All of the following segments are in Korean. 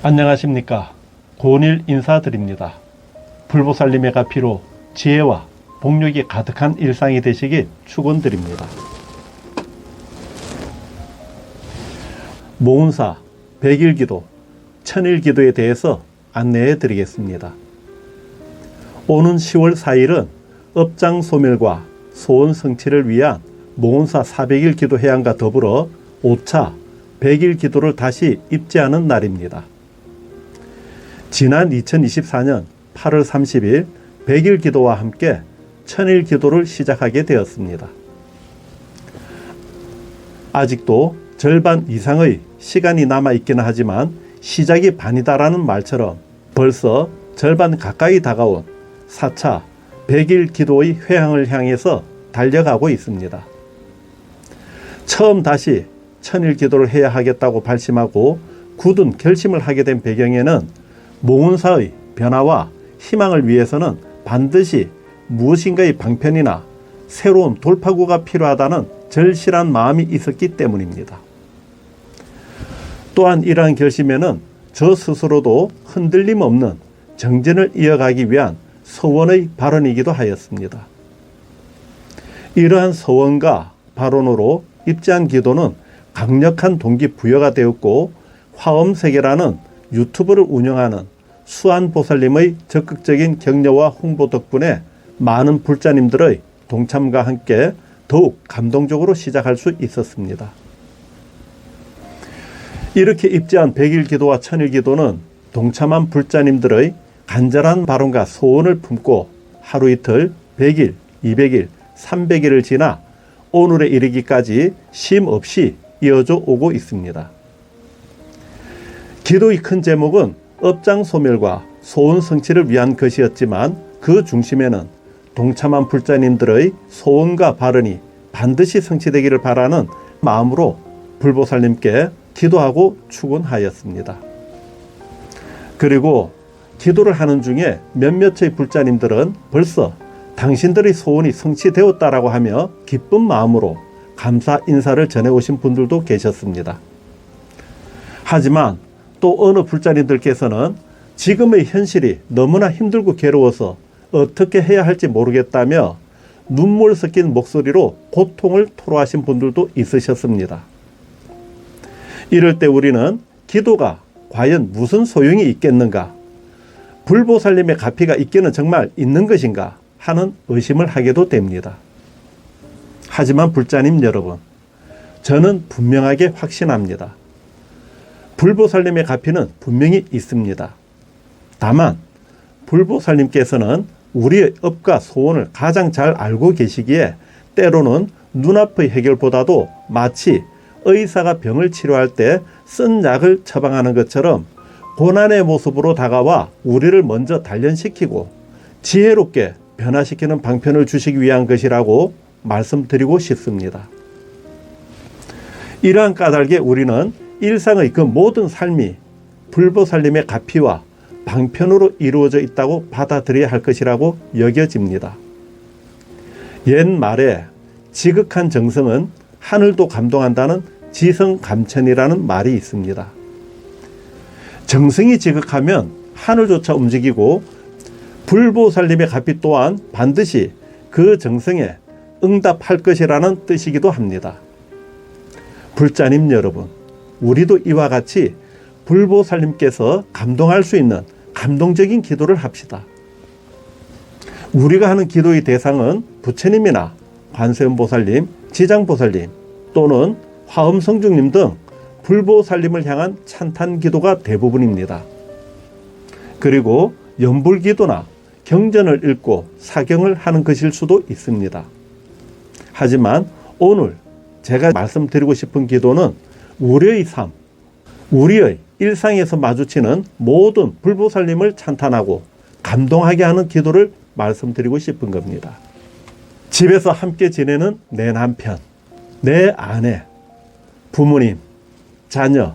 안녕하십니까. 고일 인사드립니다. 불보살님의 가피로 지혜와 복력이 가득한 일상이 되시길 축원드립니다. 모운사, 백일기도, 천일기도에 대해서 안내해 드리겠습니다. 오는 10월 4일은 업장 소멸과 소원 성취를 위한 모운사 400일 기도 해양과 더불어 5차 100일 기도를 다시 입지하는 날입니다. 지난 2024년 8월 30일 100일 기도와 함께 천일 기도를 시작하게 되었습니다. 아직도 절반 이상의 시간이 남아 있기는 하지만 시작이 반이다라는 말처럼 벌써 절반 가까이 다가온 4차 100일 기도의 회항을 향해서 달려가고 있습니다. 처음 다시 천일 기도를 해야 하겠다고 발심하고 굳은 결심을 하게 된 배경에는 몽운사의 변화와 희망을 위해서는 반드시 무엇인가의 방편이나 새로운 돌파구가 필요하다는 절실한 마음이 있었기 때문입니다. 또한 이러한 결심에는 저 스스로도 흔들림 없는 정진을 이어가기 위한 서원의 발언이기도 하였습니다. 이러한 서원과 발언으로 입지한 기도는 강력한 동기부여가 되었고 화엄세계라는 유튜브를 운영하는 수안 보살님의 적극적인 격려와 홍보 덕분에 많은 불자님들의 동참과 함께 더욱 감동적으로 시작할 수 있었습니다. 이렇게 입지한 백일 기도와 천일 기도는 동참한 불자님들의 간절한 발언과 소원을 품고 하루 이틀, 100일, 200일, 300일을 지나 오늘에 이르기까지 쉼 없이 이어져 오고 있습니다. 기도의 큰 제목은 업장 소멸과 소원 성취를 위한 것이었지만 그 중심에는 동참한 불자님들의 소원과 발언이 반드시 성취되기를 바라는 마음으로 불보살님께 기도하고 축원하였습니다. 그리고 기도를 하는 중에 몇몇의 불자님들은 벌써 당신들의 소원이 성취되었다라고 하며 기쁜 마음으로 감사 인사를 전해오신 분들도 계셨습니다. 하지만 또 어느 불자님들께서는 지금의 현실이 너무나 힘들고 괴로워서 어떻게 해야 할지 모르겠다며 눈물 섞인 목소리로 고통을 토로하신 분들도 있으셨습니다. 이럴 때 우리는 기도가 과연 무슨 소용이 있겠는가? 불보살님의 가피가 있기는 정말 있는 것인가? 하는 의심을 하게도 됩니다. 하지만 불자님 여러분, 저는 분명하게 확신합니다. 불보살님의 가피는 분명히 있습니다. 다만 불보살님께서는 우리의 업과 소원을 가장 잘 알고 계시기에 때로는 눈앞의 해결보다도 마치 의사가 병을 치료할 때 쓴 약을 처방하는 것처럼 고난의 모습으로 다가와 우리를 먼저 단련시키고 지혜롭게 변화시키는 방편을 주시기 위한 것이라고 말씀드리고 싶습니다. 이러한 까닭에 우리는 일상의 그 모든 삶이 불보살님의 가피와 방편으로 이루어져 있다고 받아들여야 할 것이라고 여겨집니다. 옛 말에 지극한 정성은 하늘도 감동한다는 지성감천이라는 말이 있습니다. 정성이 지극하면 하늘조차 움직이고 불보살님의 가피 또한 반드시 그 정성에 응답할 것이라는 뜻이기도 합니다. 불자님 여러분, 우리도 이와 같이 불보살님께서 감동할 수 있는 감동적인 기도를 합시다. 우리가 하는 기도의 대상은 부처님이나 관세음보살님, 지장보살님 또는 화엄성중님 등 불보살님을 향한 찬탄 기도가 대부분입니다. 그리고 연불기도나 경전을 읽고 사경을 하는 것일 수도 있습니다. 하지만 오늘 제가 말씀드리고 싶은 기도는 우리의 삶, 우리의 일상에서 마주치는 모든 불보살님을 찬탄하고 감동하게 하는 기도를 말씀드리고 싶은 겁니다. 집에서 함께 지내는 내 남편, 내 아내, 부모님, 자녀,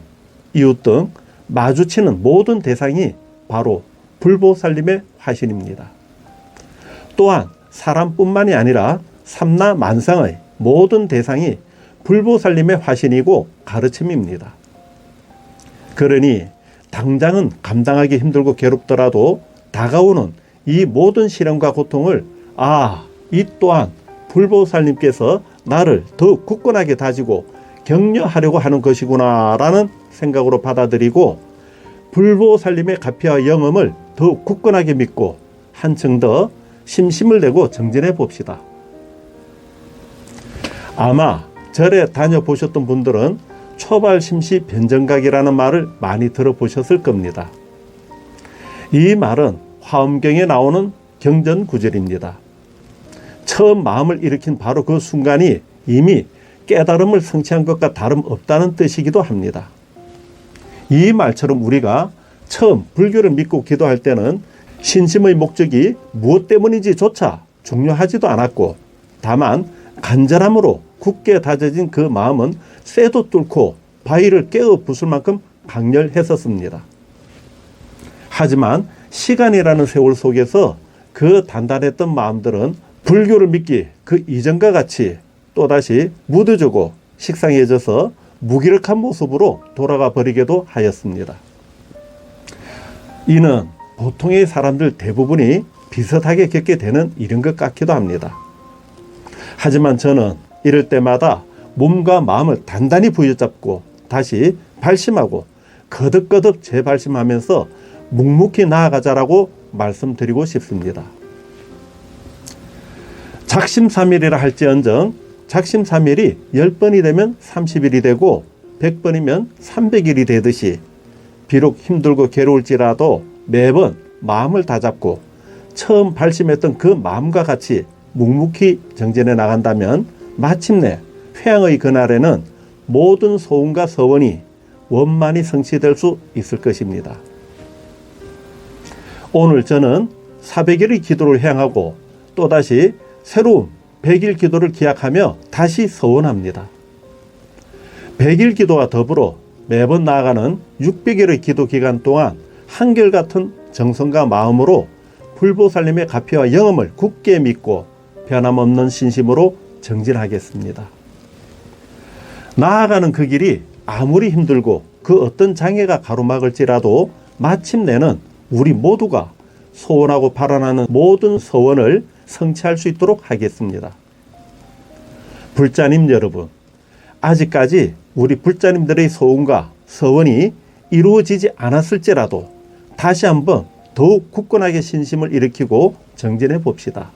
이웃 등 마주치는 모든 대상이 바로 불보살님의 화신입니다. 또한 사람뿐만이 아니라 삼나 만상의 모든 대상이 불보살님의 화신이고 가르침입니다. 그러니 당장은 감당하기 힘들고 괴롭더라도 다가오는 이 모든 시련과 고통을 아, 이 또한 불보살님께서 나를 더욱 굳건하게 다지고 격려하려고 하는 것이구나라는 생각으로 받아들이고 불보살님의 가피와 영험을 더욱 굳건하게 믿고 한층 더 심심을 내고 정진해 봅시다. 아마 절에 다녀보셨던 분들은 초발심시 변정각이라는 말을 많이 들어보셨을 겁니다. 이 말은 화엄경에 나오는 경전 구절입니다. 처음 마음을 일으킨 바로 그 순간이 이미 깨달음을 성취한 것과 다름없다는 뜻이기도 합니다. 이 말처럼 우리가 처음 불교를 믿고 기도할 때는 신심의 목적이 무엇 때문인지조차 중요하지도 않았고 다만 간절함으로 굳게 다져진 그 마음은 쇠도 뚫고 바위를 깨어 부술 만큼 강렬했었습니다. 하지만 시간이라는 세월 속에서 그 단단했던 마음들은 불교를 믿기 그 이전과 같이 또다시 무뎌지고 식상해져서 무기력한 모습으로 돌아가 버리게도 하였습니다. 이는 보통의 사람들 대부분이 비슷하게 겪게 되는 일인 것 같기도 합니다. 하지만 저는 이럴 때마다 몸과 마음을 단단히 부여잡고 다시 발심하고 거듭거듭 재발심하면서 묵묵히 나아가자라고 말씀드리고 싶습니다. 작심삼일이라 할지언정 작심삼일이 10번이 되면 30일이 되고 100번이면 300일이 되듯이 비록 힘들고 괴로울지라도 매번 마음을 다잡고 처음 발심했던 그 마음과 같이 묵묵히 정진해 나간다면 마침내 회양의 그날에는 모든 소원과 서원이 원만히 성취될 수 있을 것입니다. 오늘 저는 400일의 기도를 향하고 또다시 새로운 100일 기도를 기약하며 다시 서원합니다. 100일 기도와 더불어 매번 나아가는 600일의 기도 기간 동안 한결같은 정성과 마음으로 불보살님의 가피와 영험을 굳게 믿고 변함없는 신심으로 정진하겠습니다. 나아가는 그 길이 아무리 힘들고 그 어떤 장애가 가로막을지라도 마침내는 우리 모두가 소원하고 바라나는 모든 소원을 성취할 수 있도록 하겠습니다. 불자님 여러분, 아직까지 우리 불자님들의 소원과 서원이 이루어지지 않았을지라도 다시 한번 더욱 굳건하게 신심을 일으키고 정진해 봅시다.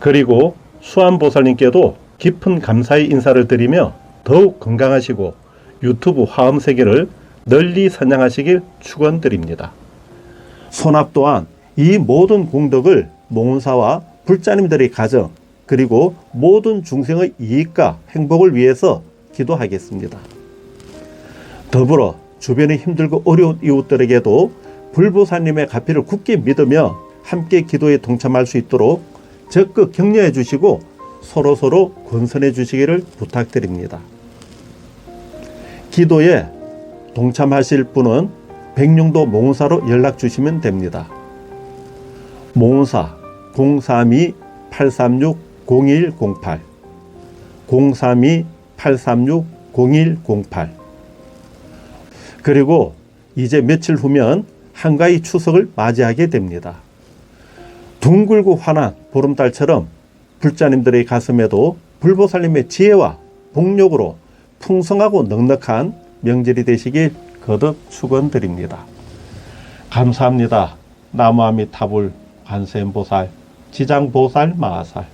그리고 수암보살님께도 깊은 감사의 인사를 드리며 더욱 건강하시고 유튜브 화음 세계를 널리 선양하시길 축원드립니다. 손합 또한 이 모든 공덕을 몽운사와 불자님들의 가정 그리고 모든 중생의 이익과 행복을 위해서 기도하겠습니다. 더불어 주변에 힘들고 어려운 이웃들에게도 불보사님의 가피를 굳게 믿으며 함께 기도에 동참할 수 있도록 적극 격려해 주시고 서로 서로 권선해 주시기를 부탁드립니다. 기도에 동참하실 분은 백령도 몽사로 연락 주시면 됩니다. 몽사 032-836-0108 032-836-0108 그리고 이제 며칠 후면 한가위 추석을 맞이하게 됩니다. 둥글고 환한 보름달처럼 불자님들의 가슴에도 불보살님의 지혜와 복력으로 풍성하고 넉넉한 명절이 되시길 거듭 축원드립니다. 감사합니다. 나무아미 타불 관세음보살 지장보살 마하살